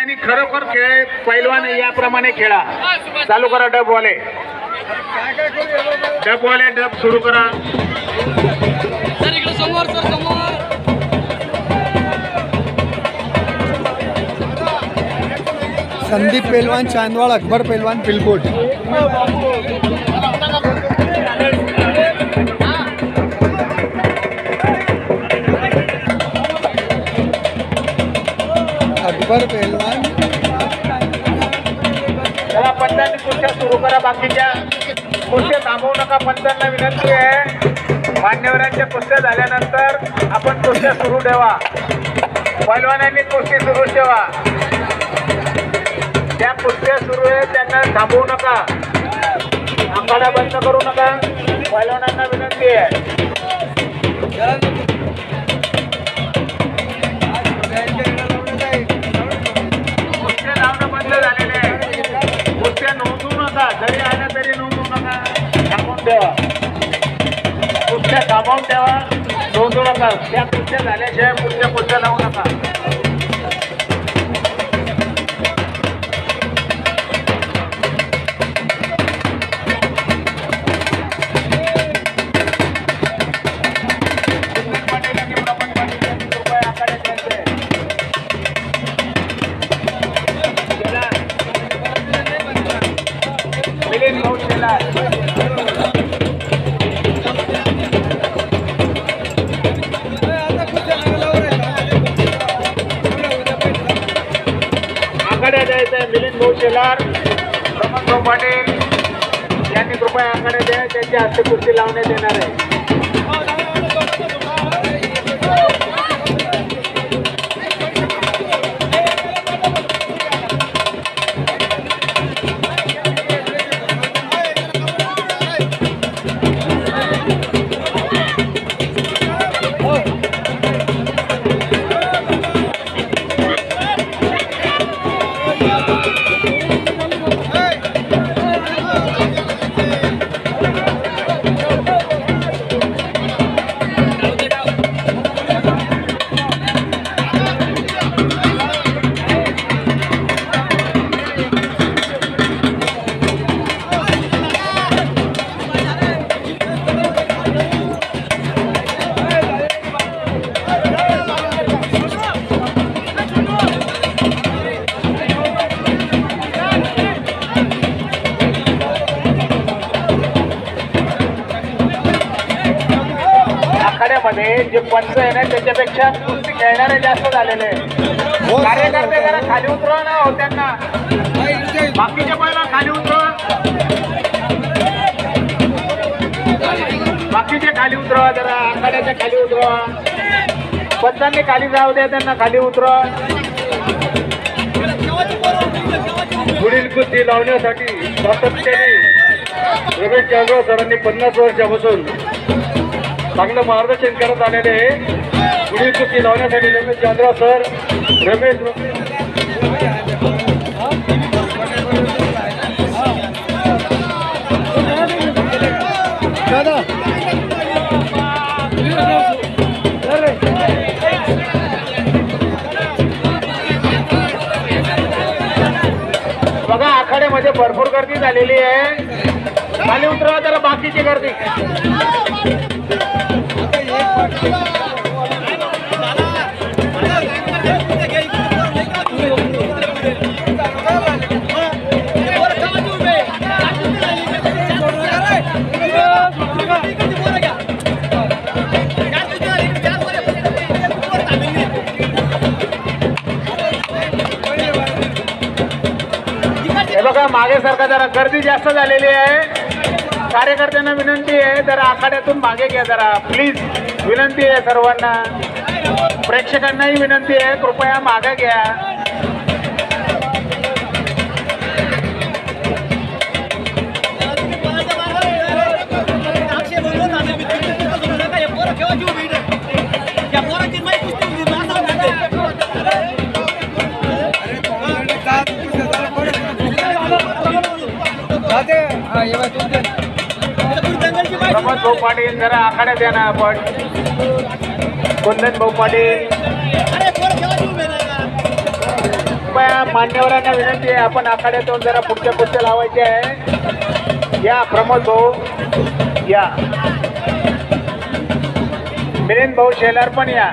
आणि खरोखर खेळ पैलवान याप्रमाणे खेळा. चालू करा डबवाले. डबवाले डब सुरू करा. सर इकडे समोर सर समोर. संदीप पेलवान चांदवाड अकबर पेलवान पिलकोट. अकबर पेलवान बाकीच्या कुस्त्या थांबवू नका. पंचांना विनंती आहे मान्यवरांच्या कुस्त्या झाल्यानंतर आपण कुस्त्या सुरू ठेवा. पैलवानांनी कुस्ती सुरू ठेवा. त्या कुस्त्या सुरू आहे त्यांना थांबवू नका. आखाडा बंद करू नका. पैलवानांना विनंती आहे. कुस्त्या थांबवून ठेवा नोंदवू नका. त्या कुस्त्या झाल्याशिवाय पुढच्या पुढच्या लावू नका. शेलार प्रमोद भाऊ पाटील यांनी कृपया आखाड्यात द्या त्यांच्या हस्ते कुस्ती लावण्यात येणार आहे. आखाड्यामध्ये जे पंच आहे ना त्याच्यापेक्षा कुस्ती खेळणारे जास्त झालेले आहे. कार्यकर्ते जरा खाली उतरवा ना हो त्यांना. बाकीचे पहिला खाली उतरवा बाकीचे खाली उतरवा जरा आखाड्याच्या खाली उतरवा पंचांनी खाली जाऊ द्या त्यांना खाली उतरवा पुढील कुस्ती लावण्यासाठी सातत्याने रमेश जाधव सरांनी पन्नास वर्षापासून. चांगलं मार्गदर्शन करत आलेले पुढील कृती लावण्यासाठी रमेश जाधव सर रमेश बघा आखाड्यामध्ये भरपूर गर्दी झालेली आहे. खाली उतरवा जरा बाकीची गर्दी. हो, हे जरा गर्दी जास्त झालेली आहे. कार्यकर्त्यांना विनंती आहे जरा आखाड्यातून मागे घ्या जरा. प्लीज विनंती आहे सर्वांना. प्रेक्षकांनाही विनंती आहे कृपया मागे घ्या. प्रमोद भाऊ पाटील जरा आखाड्यात या ना आपण. कुंदन भाऊ पाटील. कृपया मान्यवरांना विनंती आहे आपण आखाड्यातून जरा पुढच्या पुढच्या लावायचे आहे. या प्रमोद भाऊ. या. मिलिंद भाऊ शेलार पण या.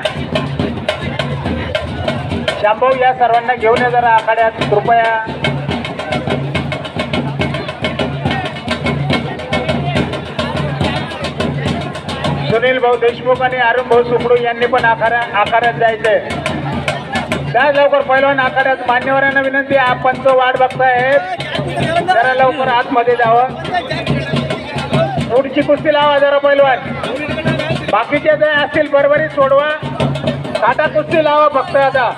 श्यामभाऊ या सर्वांना घेऊन या जरा आखाड्यात. कृपया. अनिल भाऊ देशमुख आणि अरुण भाऊ सुकडू यांनी पण आकारा आकारात जायचंय. त्या लवकर पहिलवान आखाड्यात मान्यवरांना विनंती आपण तो वाट बघताय. जरा लवकर आतमध्ये जावं. पुढची कुस्ती लावा जरा पहिलवान. बाकीचे जे असतील बरोबरी सोडवा. काटा कुस्ती लावा फक्त आता.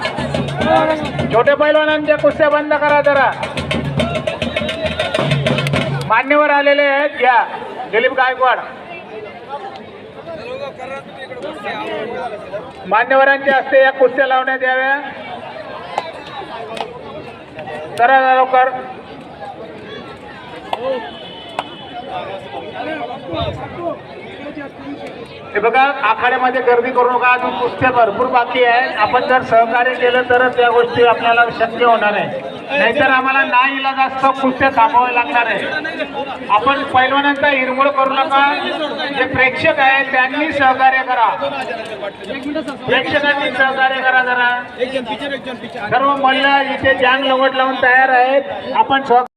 छोट्या पैलवानांच्या कुस्त्या बंद करा जरा. मान्यवर आलेले आहेत. घ्या. दिलीप गायकवाड. मान्यवरांच्या हस्ते या कुस्त्या लावण्यात याव्या. करा लवकर. हे बघा आखाड्यामध्ये गर्दी करू नका अजून कुस्त्या भरपूर बाकी आहे. आपण जर सहकार्य केलं तरच या गोष्टी आपल्याला शक्य होणार आहे. नाहीतर आम्हाला ना इला जास्त कुस्त्या थांबाव्या लागणार आहे? आपण पैलवानांचा हिरमोड करू नका. जे प्रेक्षक आहे त्यांनी सहकार्य करा. प्रेक्षकांनी सहकार्य करा जरा. सर्व महिला इथे जांग लवट लावून तयार आहेत आपण सह